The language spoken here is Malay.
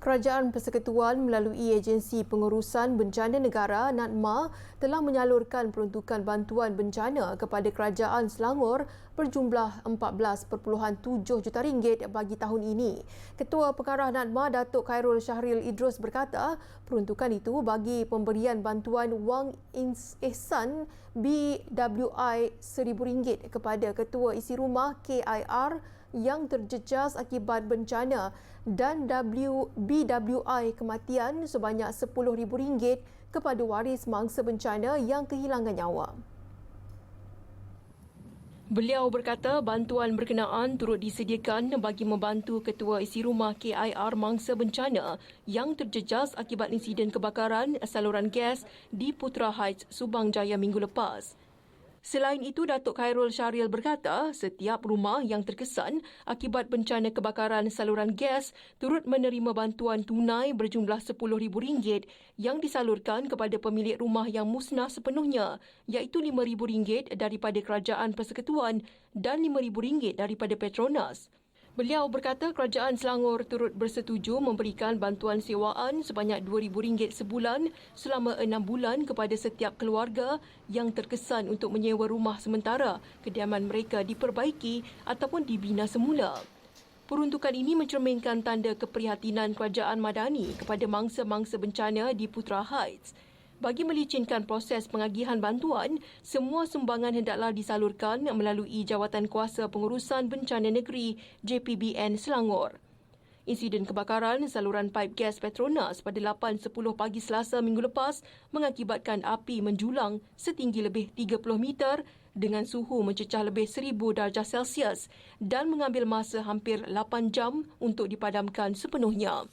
Kerajaan Persekutuan melalui Agensi Pengurusan Bencana Negara NADMA telah menyalurkan peruntukan bantuan bencana kepada Kerajaan Selangor berjumlah 14.7 juta ringgit bagi tahun ini. Ketua Pengarah NADMA Datuk Khairul Syahril Idrus berkata, peruntukan itu bagi pemberian bantuan wang ihsan BWI RM1,000 kepada Ketua Isi Rumah KIR yang terjejas akibat bencana dan WBWI kematian sebanyak RM10,000 kepada waris mangsa bencana yang kehilangan nyawa. Beliau berkata bantuan berkenaan turut disediakan bagi membantu Ketua Isi Rumah KIR Mangsa Bencana yang terjejas akibat insiden kebakaran saluran gas di Putra Heights, Subang Jaya minggu lepas. Selain itu, Datuk Khairul Syaril berkata setiap rumah yang terkesan akibat bencana kebakaran saluran gas turut menerima bantuan tunai berjumlah RM10,000 yang disalurkan kepada pemilik rumah yang musnah sepenuhnya iaitu RM5,000 daripada Kerajaan Persekutuan dan RM5,000 daripada Petronas. Beliau berkata kerajaan Selangor turut bersetuju memberikan bantuan sewaan sebanyak RM2,000 sebulan selama enam bulan kepada setiap keluarga yang terkesan untuk menyewa rumah sementara kediaman mereka diperbaiki ataupun dibina semula. Peruntukan ini mencerminkan tanda keprihatinan kerajaan Madani kepada mangsa-mangsa bencana di Putra Heights bagi melicinkan proses pengagihan bantuan, semua sumbangan hendaklah disalurkan melalui Jawatan Kuasa Pengurusan Bencana Negeri JPBN Selangor. Insiden kebakaran saluran paip gas Petronas pada 8.10 pagi Selasa minggu lepas mengakibatkan api menjulang setinggi lebih 30 meter dengan suhu mencecah lebih 1000 darjah Celsius dan mengambil masa hampir 8 jam untuk dipadamkan sepenuhnya.